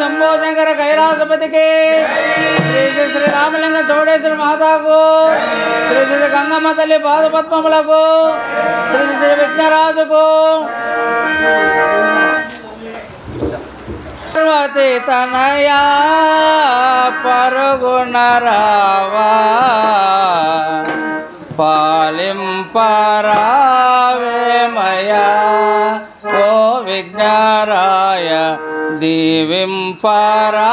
శంభో శంకర కైలాసపతికి. శ్రీ శ్రీ శ్రీ రామలింగ చౌడేశ్వరి మాతాకు. శ్రీ శ్రీ గంగమ్మ తల్లి పాదపద్మములకు. శ్రీ శ్రీ విఘ్నరాజుకు. తనయా పరుగుణ రావా. పాలింపరావేమయా ఓ విఘ్న దీవింపరా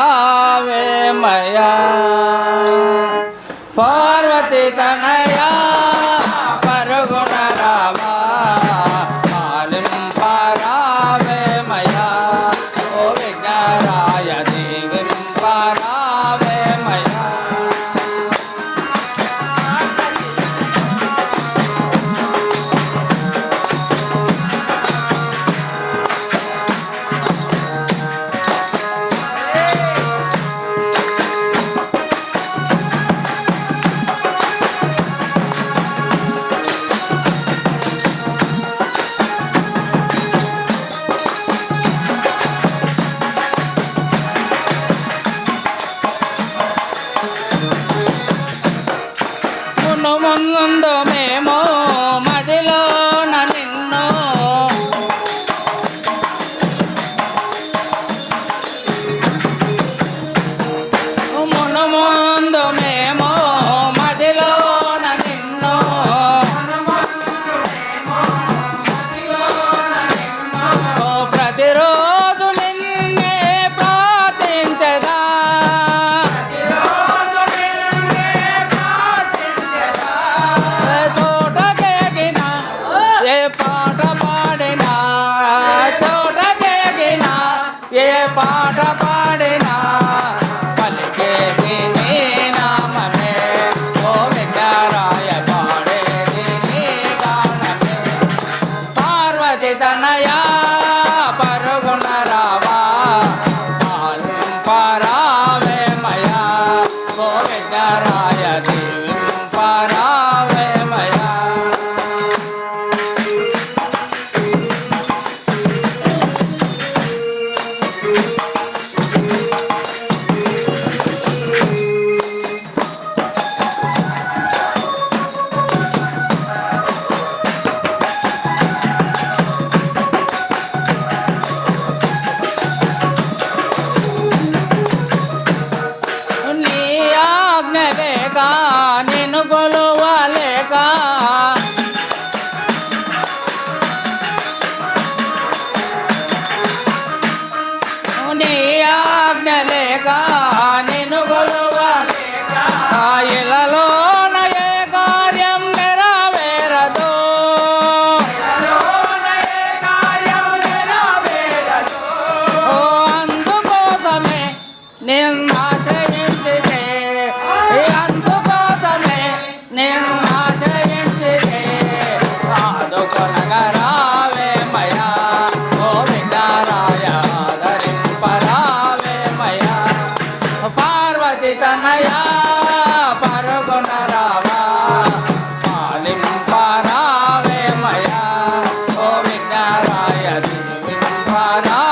महाराज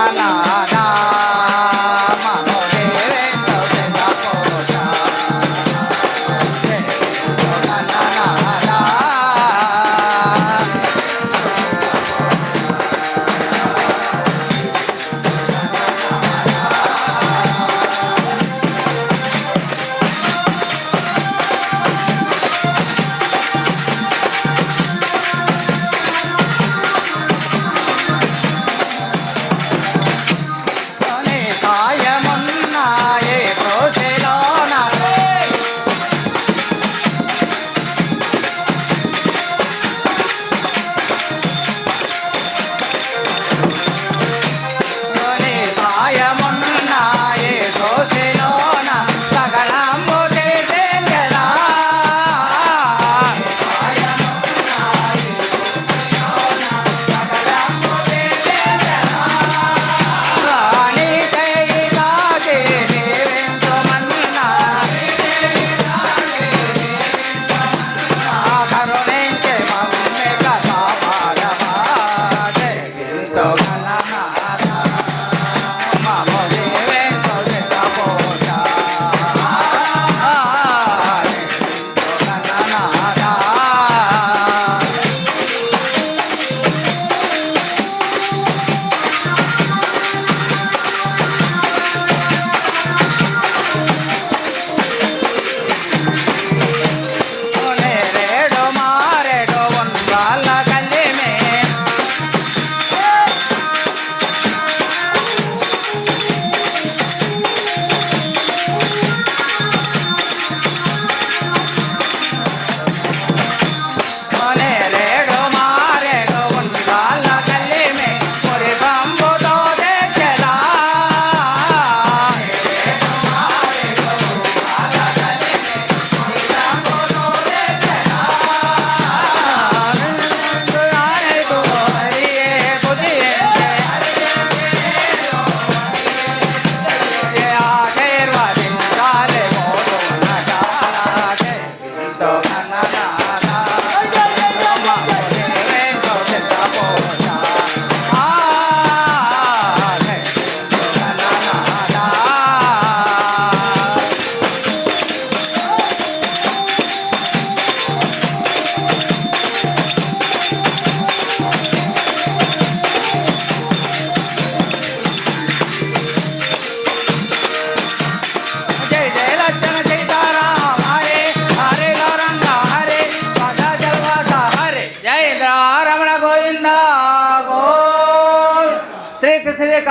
妈妈。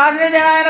啊！真的。